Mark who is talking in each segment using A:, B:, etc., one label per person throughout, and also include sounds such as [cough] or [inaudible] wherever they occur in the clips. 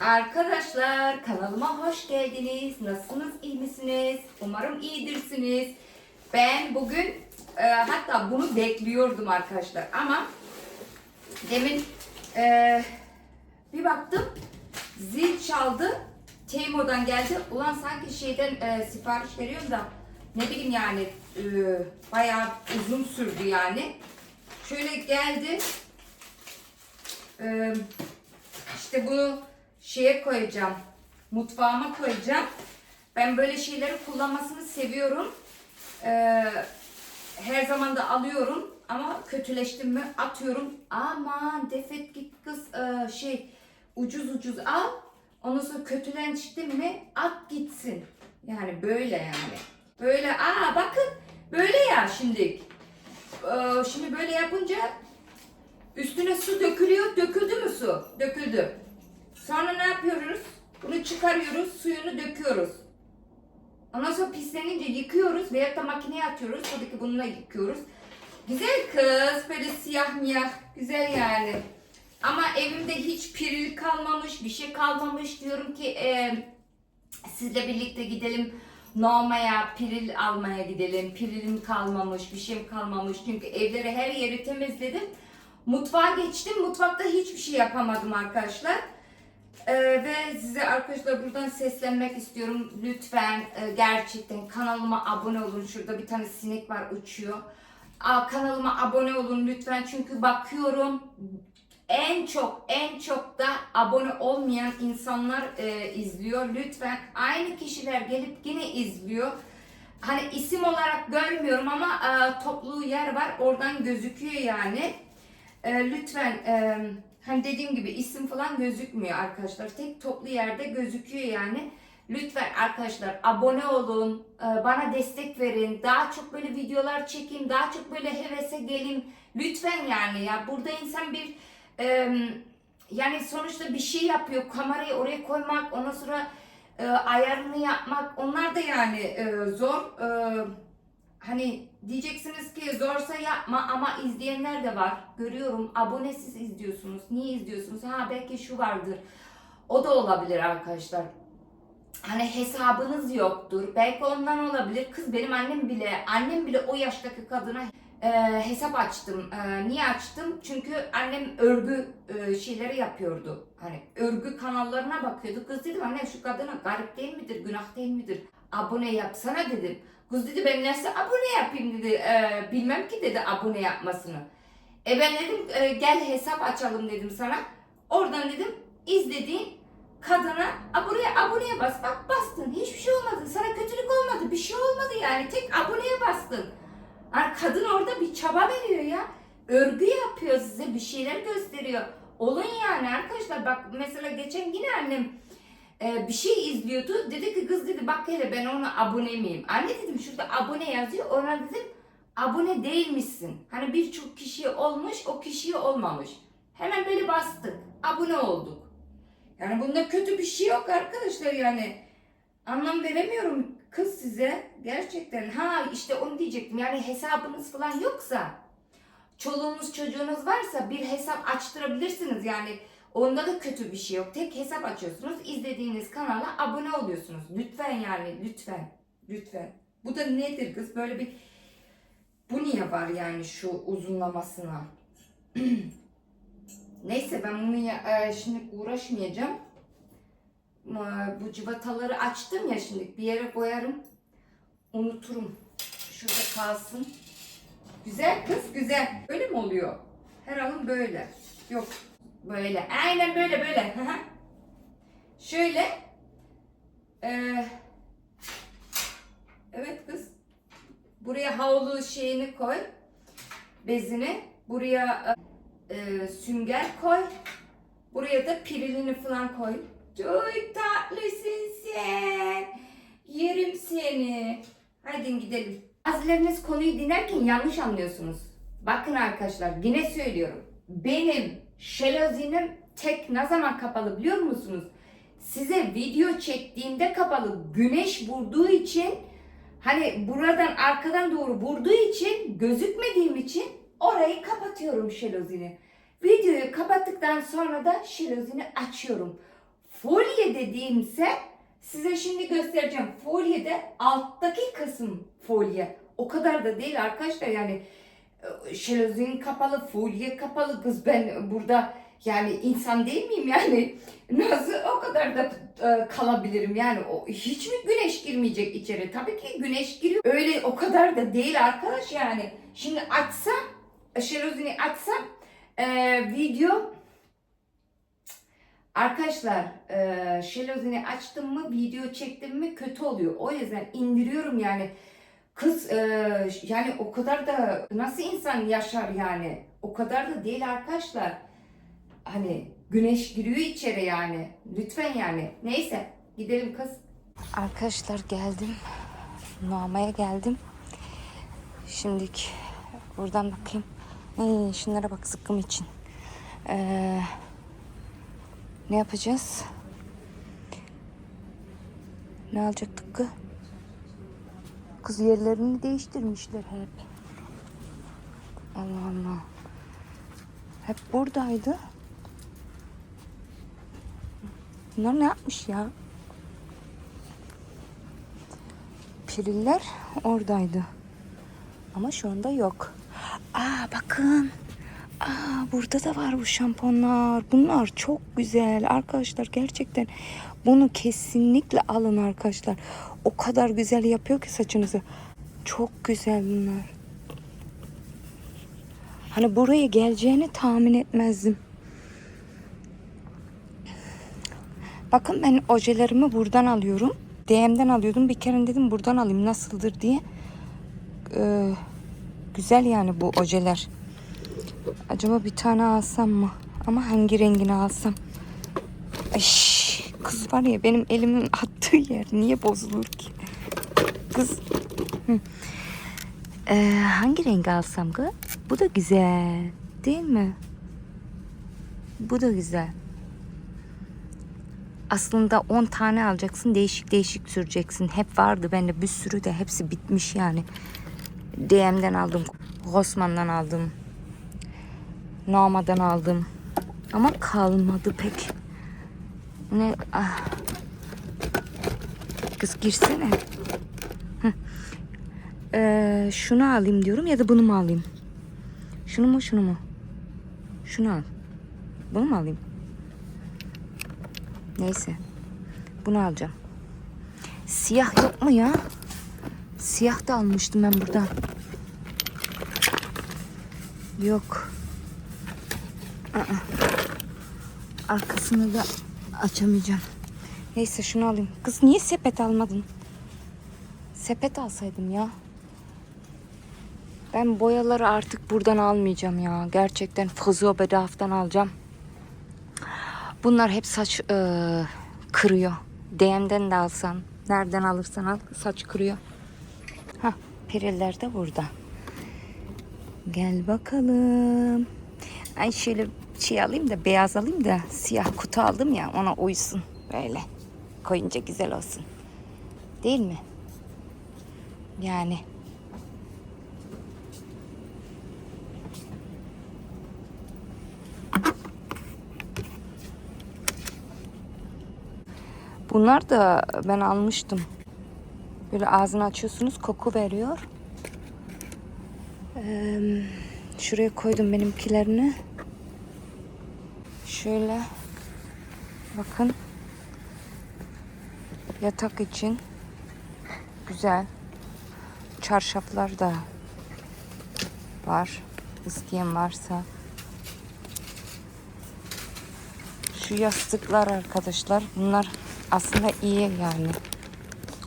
A: Arkadaşlar kanalıma hoş geldiniz. Nasılsınız? iyi misiniz? Umarım iyidirsiniz. Ben bugün e, hatta bunu bekliyordum arkadaşlar ama demin e, bir baktım zil çaldı. Teimo'dan geldi. Ulan sanki şeyden e, sipariş veriyorum da ne bileyim yani e, bayağı uzun sürdü yani. Şöyle geldi. E, işte bunu şeye koyacağım. Mutfağıma koyacağım. Ben böyle şeyleri kullanmasını seviyorum. Ee, her zaman da alıyorum ama kötüleştim mi atıyorum. Aman defet git kız Ee, şey ucuz ucuz al. Ondan sonra kötüleşti mi at gitsin. Yani böyle yani. Böyle aa bakın böyle ya şimdi. Ee, şimdi böyle yapınca üstüne su dökülüyor. Döküldü mü su? Döküldü. Sonra ne yapıyoruz? Bunu çıkarıyoruz, suyunu döküyoruz. Ondan sonra pislenince yıkıyoruz veya da makineye atıyoruz. Tabii ki bununla yıkıyoruz. Güzel kız, böyle siyah miyah, güzel yani. Ama evimde hiç piril kalmamış, bir şey kalmamış. Diyorum ki e, sizle birlikte gidelim Norma'ya piril almaya gidelim. Pirilim kalmamış, bir şeyim kalmamış. Çünkü evleri her yeri temizledim. Mutfağa geçtim. Mutfakta hiçbir şey yapamadım arkadaşlar. Ee, ve size arkadaşlar buradan seslenmek istiyorum. Lütfen e, gerçekten kanalıma abone olun. Şurada bir tane sinek var uçuyor. Aa, kanalıma abone olun lütfen çünkü bakıyorum en çok en çok da abone olmayan insanlar e, izliyor. Lütfen aynı kişiler gelip yine izliyor. Hani isim olarak görmüyorum ama e, toplu yer var oradan gözüküyor yani. E, lütfen e, hani dediğim gibi isim falan gözükmüyor arkadaşlar. Tek toplu yerde gözüküyor yani. Lütfen arkadaşlar abone olun, e, bana destek verin, daha çok böyle videolar çekeyim, daha çok böyle hevese gelin. Lütfen yani ya burada insan bir e, yani sonuçta bir şey yapıyor, kamerayı oraya koymak, ondan sonra e, ayarını yapmak, onlar da yani zor. Hani diyeceksiniz ki zorsa yapma ama izleyenler de var. Görüyorum abonesiz izliyorsunuz. Niye izliyorsunuz? Ha belki şu vardır. O da olabilir arkadaşlar. Hani hesabınız yoktur. Belki ondan olabilir. Kız benim annem bile, annem bile o yaştaki kadına e, hesap açtım. E, niye açtım? Çünkü annem örgü e, şeyleri yapıyordu. Hani örgü kanallarına bakıyordu. Kız dedim anne şu kadına garip değil midir, günah değil midir? Abone yapsana dedim. Kız dedi ben nasıl abone yapayım dedi. E, bilmem ki dedi abone yapmasını. E ben dedim e, gel hesap açalım dedim sana. Oradan dedim izlediğin kadına aboneye aboneye bas. Bak bastın. Hiçbir şey olmadı. Sana kötülük olmadı. Bir şey olmadı yani. Tek aboneye bastın. Yani kadın orada bir çaba veriyor ya. Örgü yapıyor size. Bir şeyler gösteriyor. Olun yani arkadaşlar. Bak mesela geçen yine annem e, bir şey izliyordu. Dedi ki kız dedi bak hele ben ona abone miyim? Anne dedim şurada abone yazıyor. Ona dedim abone değilmişsin. Hani birçok kişiye olmuş o kişiye olmamış. Hemen böyle bastık. Abone olduk. Yani bunda kötü bir şey yok arkadaşlar yani. Anlam veremiyorum kız size. Gerçekten. Ha işte onu diyecektim. Yani hesabınız falan yoksa çoluğunuz çocuğunuz varsa bir hesap açtırabilirsiniz. Yani onda da kötü bir şey yok. Tek hesap açıyorsunuz. izlediğiniz kanala abone oluyorsunuz. Lütfen yani lütfen. Lütfen. Bu da nedir kız? Böyle bir bu niye var yani şu uzunlamasına? [clears throat] Neyse ben bunu ya, e, şimdi uğraşmayacağım. Ma- Bu cıvataları açtım ya şimdi bir yere koyarım. Unuturum. Şurada kalsın. Güzel kız güzel. Böyle mi oluyor? Her alın böyle. Yok böyle. Aynen böyle böyle. Şöyle. Ee, evet kız. Buraya havlu şeyini koy. Bezini. Buraya e, sünger koy. Buraya da pirilini falan koy. Çok tatlısın sen. Yerim seni. Hadi gidelim. Bazılarınız konuyu dinlerken yanlış anlıyorsunuz. Bakın arkadaşlar yine söylüyorum. Benim şelozinim tek ne zaman kapalı biliyor musunuz? Size video çektiğimde kapalı. Güneş vurduğu için hani buradan arkadan doğru vurduğu için gözükmediğim için orayı kapatıyorum şelozini. Videoyu kapattıktan sonra da şelozini açıyorum. Folye dediğimse size şimdi göstereceğim. Folyede alttaki kısım folye. O kadar da değil arkadaşlar yani şelozin kapalı, folye kapalı kız. Ben burada yani insan değil miyim yani? [laughs] Nasıl o kadar da e, kalabilirim yani? O hiç mi güneş girmeyecek içeri? Tabii ki güneş giriyor. Öyle o kadar da değil arkadaş yani. Şimdi açsam şelozini açsam e, video. Arkadaşlar e, şelozini açtım mı video çektim mi kötü oluyor. O yüzden indiriyorum yani. Kız e, yani o kadar da nasıl insan yaşar yani. O kadar da değil arkadaşlar. Hani güneş giriyor içeri yani. Lütfen yani. Neyse gidelim kız. Arkadaşlar geldim. Namaya geldim. Şimdilik buradan bakayım. Ee, şunlara bak sıkkım için. Eee ne yapacağız? Ne alacaktık kız? Kız yerlerini değiştirmişler hep. Allah Allah. Hep buradaydı. Bunlar ne yapmış ya? Piriller oradaydı. Ama şu anda yok. Aa bakın. Burada da var bu şampuanlar. Bunlar çok güzel arkadaşlar. Gerçekten bunu kesinlikle alın arkadaşlar. O kadar güzel yapıyor ki saçınızı. Çok güzel bunlar. Hani buraya geleceğini tahmin etmezdim. Bakın ben ojelerimi buradan alıyorum. DM'den alıyordum. Bir kere dedim buradan alayım nasıldır diye. Ee, güzel yani bu ojeler. Acaba bir tane alsam mı? Ama hangi rengini alsam? Ay, kız var ya benim elimin [laughs] attığı yer niye bozulur ki? Kız. Ee, hangi rengi alsam kız? Bu da güzel. Değil mi? Bu da güzel. Aslında 10 tane alacaksın. Değişik değişik süreceksin. Hep vardı bende bir sürü de hepsi bitmiş yani. DM'den aldım. Rossmann'dan aldım. Nama'dan aldım. Ama kalmadı pek. Ne? Ah. Kız girsene. Hı. Ee, şunu alayım diyorum ya da bunu mu alayım? Şunu mu şunu mu? Şunu al. Bunu mu alayım? Neyse. Bunu alacağım. Siyah yok mu ya? Siyah da almıştım ben buradan. Yok. Arkasını da açamayacağım. Neyse şunu alayım. Kız niye sepet almadın? Sepet alsaydım ya. Ben boyaları artık buradan almayacağım ya. Gerçekten Fazio Bedav'dan alacağım. Bunlar hep saç e, kırıyor. DM'den de alsan, nereden alırsan al saç kırıyor. Hah, piriller de burada. Gel bakalım. Ay şöyle şey alayım da beyaz alayım da siyah kutu aldım ya ona uysun. Böyle koyunca güzel olsun. Değil mi? Yani. Bunlar da ben almıştım. Böyle ağzını açıyorsunuz koku veriyor. Ee, şuraya koydum benimkilerini. Şöyle bakın. Yatak için güzel çarşaflar da var. İsteyen varsa. Şu yastıklar arkadaşlar bunlar aslında iyi yani.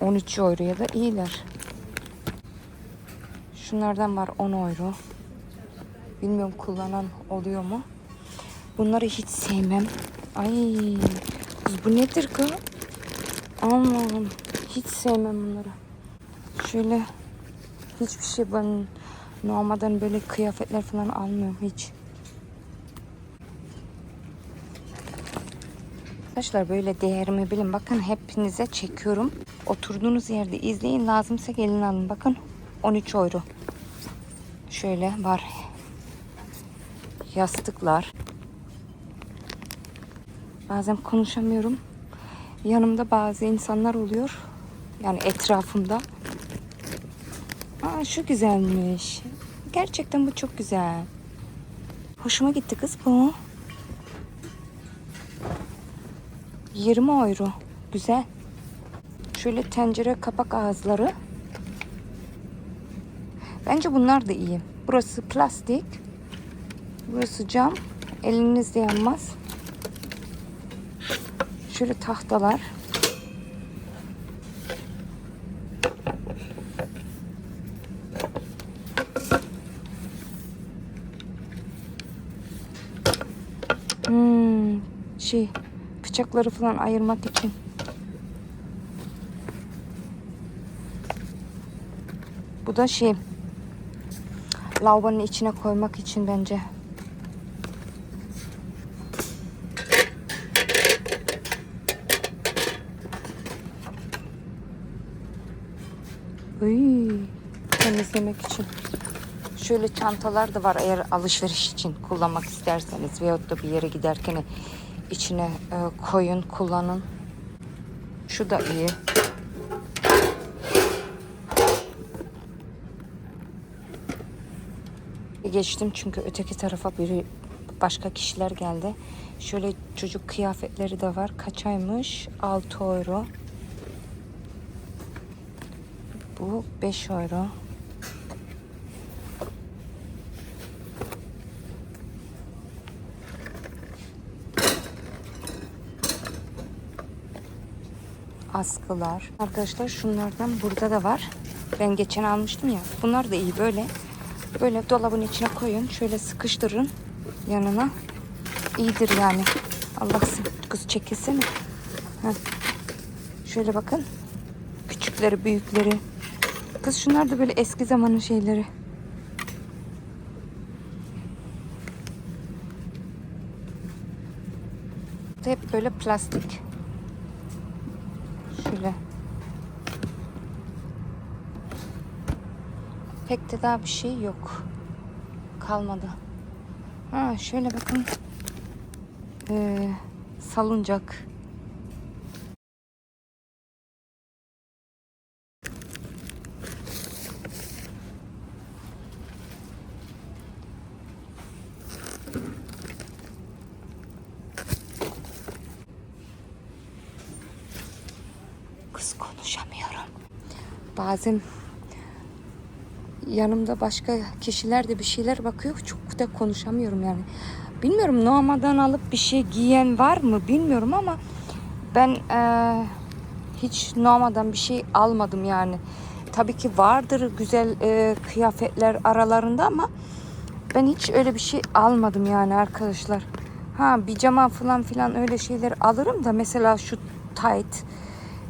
A: 13 euroya da iyiler. Şunlardan var 10 euro. Bilmiyorum kullanan oluyor mu Bunları hiç sevmem. Ay kız bu nedir kız? Allah'ım hiç sevmem bunları. Şöyle hiçbir şey ben normalden böyle kıyafetler falan almıyorum hiç. Arkadaşlar böyle değerimi bilin. Bakın hepinize çekiyorum. Oturduğunuz yerde izleyin. Lazımsa gelin alın. Bakın 13 euro. Şöyle var. Yastıklar. Bazen konuşamıyorum. Yanımda bazı insanlar oluyor. Yani etrafımda. Aa şu güzelmiş. Gerçekten bu çok güzel. Hoşuma gitti kız bu. 20 euro. Güzel. Şöyle tencere kapak ağızları. Bence bunlar da iyi. Burası plastik. Burası cam. Eliniz de yanmaz. Şöyle tahtalar. Hmm, şey bıçakları falan ayırmak için. Bu da şey lavabonun içine koymak için bence. Temizlemek için. Şöyle çantalar da var eğer alışveriş için kullanmak isterseniz veyahut da bir yere giderken içine e, koyun kullanın. Şu da iyi. Geçtim çünkü öteki tarafa biri başka kişiler geldi. Şöyle çocuk kıyafetleri de var. Kaç aymış? 6 euro. Bu 5 euro. Askılar. Arkadaşlar şunlardan burada da var. Ben geçen almıştım ya. Bunlar da iyi böyle. Böyle dolabın içine koyun. Şöyle sıkıştırın yanına. İyidir yani. Allah'sın. Kız çekilsene. Heh. Şöyle bakın. Küçükleri, büyükleri. Kız şunlar da böyle eski zamanın şeyleri. Hep böyle plastik. Şöyle. Pek de daha bir şey yok. Kalmadı. Ha şöyle bakın. Ee, salıncak. Kız konuşamıyorum. Bazen yanımda başka kişiler de bir şeyler bakıyor. Çok da konuşamıyorum yani. Bilmiyorum Noama'dan alıp bir şey giyen var mı bilmiyorum ama ben eee, hiç Noama'dan bir şey almadım yani. Tabii ki vardır güzel eee, kıyafetler aralarında ama ben hiç öyle bir şey almadım yani arkadaşlar. Ha pijama falan filan öyle şeyler alırım da mesela şu tight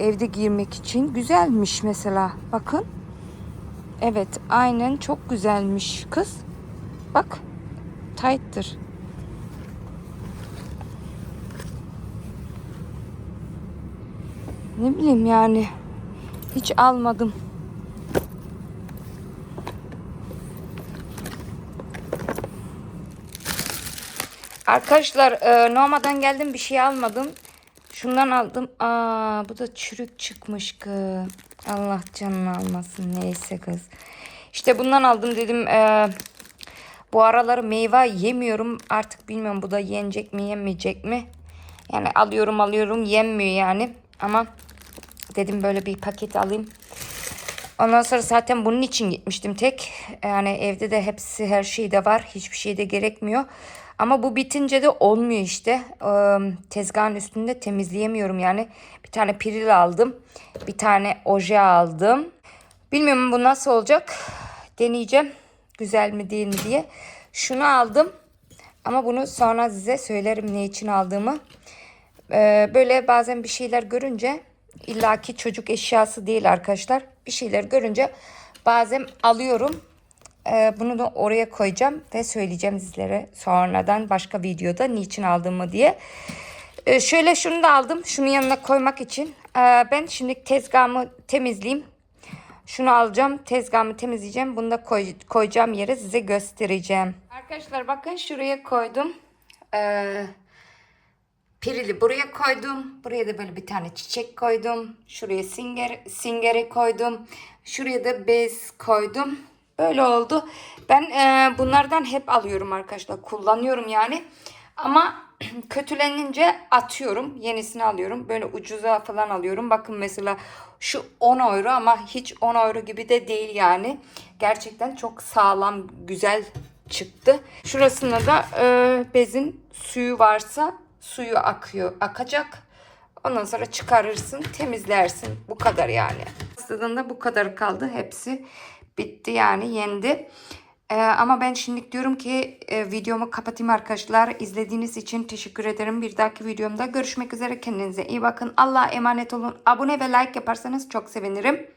A: evde giymek için güzelmiş mesela. Bakın. Evet aynen çok güzelmiş kız. Bak tight'tır. Ne bileyim yani. Hiç almadım. Arkadaşlar e, Noma'dan geldim bir şey almadım. Şundan aldım. Aa bu da çürük çıkmış kız. Allah canını almasın neyse kız. İşte bundan aldım dedim. e, bu araları meyve yemiyorum. Artık bilmiyorum bu da yenecek mi yenmeyecek mi. Yani alıyorum alıyorum yenmiyor yani. Ama dedim böyle bir paket alayım. Ondan sonra zaten bunun için gitmiştim tek. Yani evde de hepsi her şey de var. Hiçbir şey de gerekmiyor. Ama bu bitince de olmuyor işte. Ee, tezgahın üstünde temizleyemiyorum yani. Bir tane piril aldım. Bir tane oje aldım. Bilmiyorum bu nasıl olacak. Deneyeceğim. Güzel mi değil mi diye. Şunu aldım. Ama bunu sonra size söylerim ne için aldığımı. Ee, böyle bazen bir şeyler görünce illaki çocuk eşyası değil arkadaşlar. Bir şeyler görünce bazen alıyorum. Ee, bunu da oraya koyacağım ve söyleyeceğim sizlere sonradan başka videoda niçin aldığımı diye. Ee, şöyle şunu da aldım. Şunun yanına koymak için. Ee, ben şimdi tezgahımı temizleyeyim. Şunu alacağım. Tezgahımı temizleyeceğim. Bunu da koy, koyacağım yere size göstereceğim. Arkadaşlar bakın şuraya koydum. Ee, Pirili buraya koydum. Buraya da böyle bir tane çiçek koydum. Şuraya singer, singeri koydum. Şuraya da bez koydum. Böyle oldu. Ben e, bunlardan hep alıyorum arkadaşlar. Kullanıyorum yani. Ama [clears throat] kötülenince atıyorum. Yenisini alıyorum. Böyle ucuza falan alıyorum. Bakın mesela şu 10 euro ama hiç 10 euro gibi de değil yani. Gerçekten çok sağlam, güzel çıktı. Şurasında da e, bezin suyu varsa suyu akıyor, akacak. Ondan sonra çıkarırsın, temizlersin. Bu kadar yani. Aslında bu kadar kaldı. Hepsi bitti yani yendi. Ee, ama ben şimdi diyorum ki e, videomu kapatayım arkadaşlar. İzlediğiniz için teşekkür ederim. Bir dahaki videomda görüşmek üzere. Kendinize iyi bakın. Allah'a emanet olun. Abone ve like yaparsanız çok sevinirim.